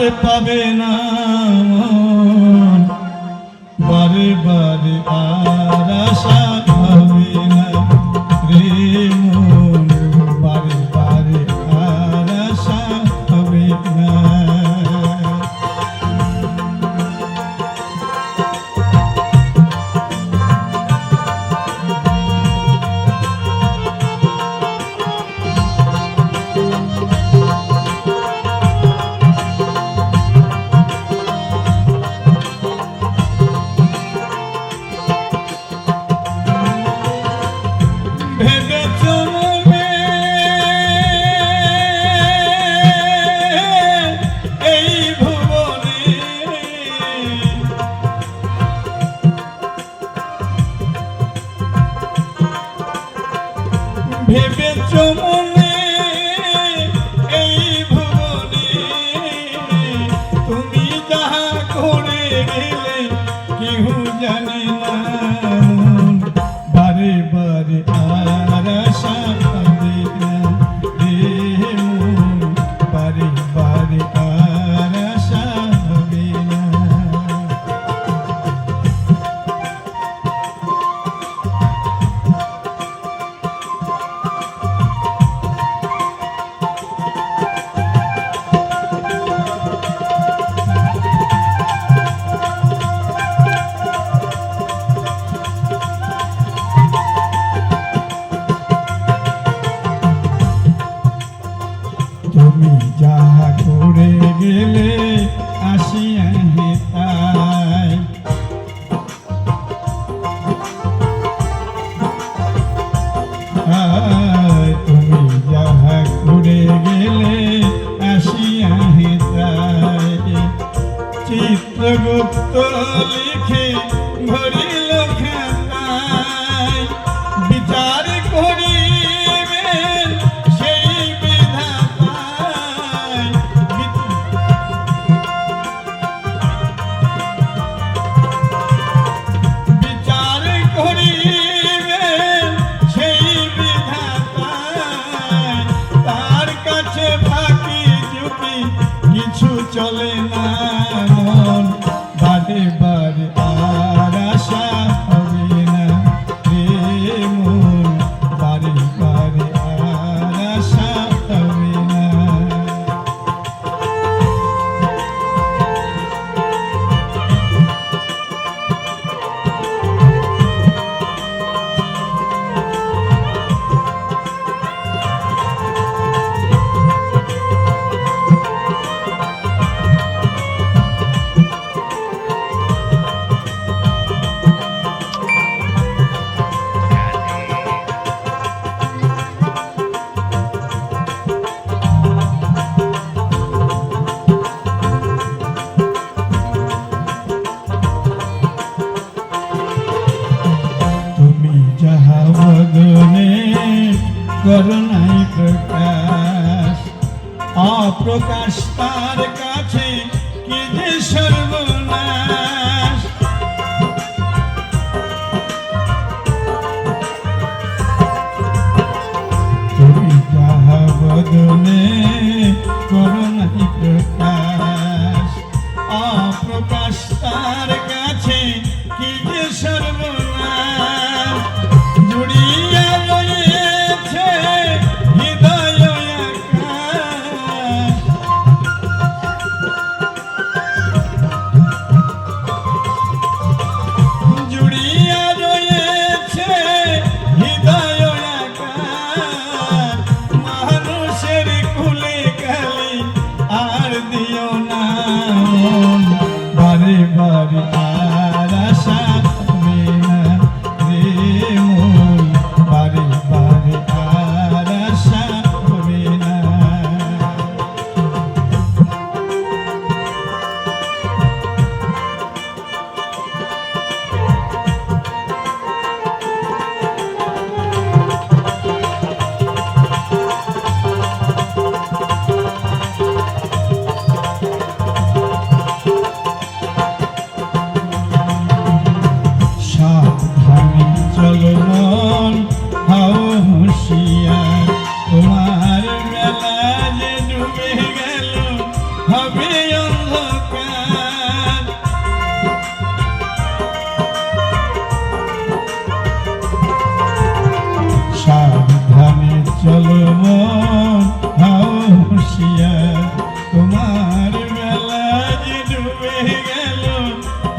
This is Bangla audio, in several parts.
আর পাবে না বারে বারে আর তোমার চিত্তগুপ্ত লিখে ভরি অপ্রকাশ তার কাছে কি যে সর্বনাশ। তুমি কাহা বদনে হবে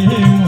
你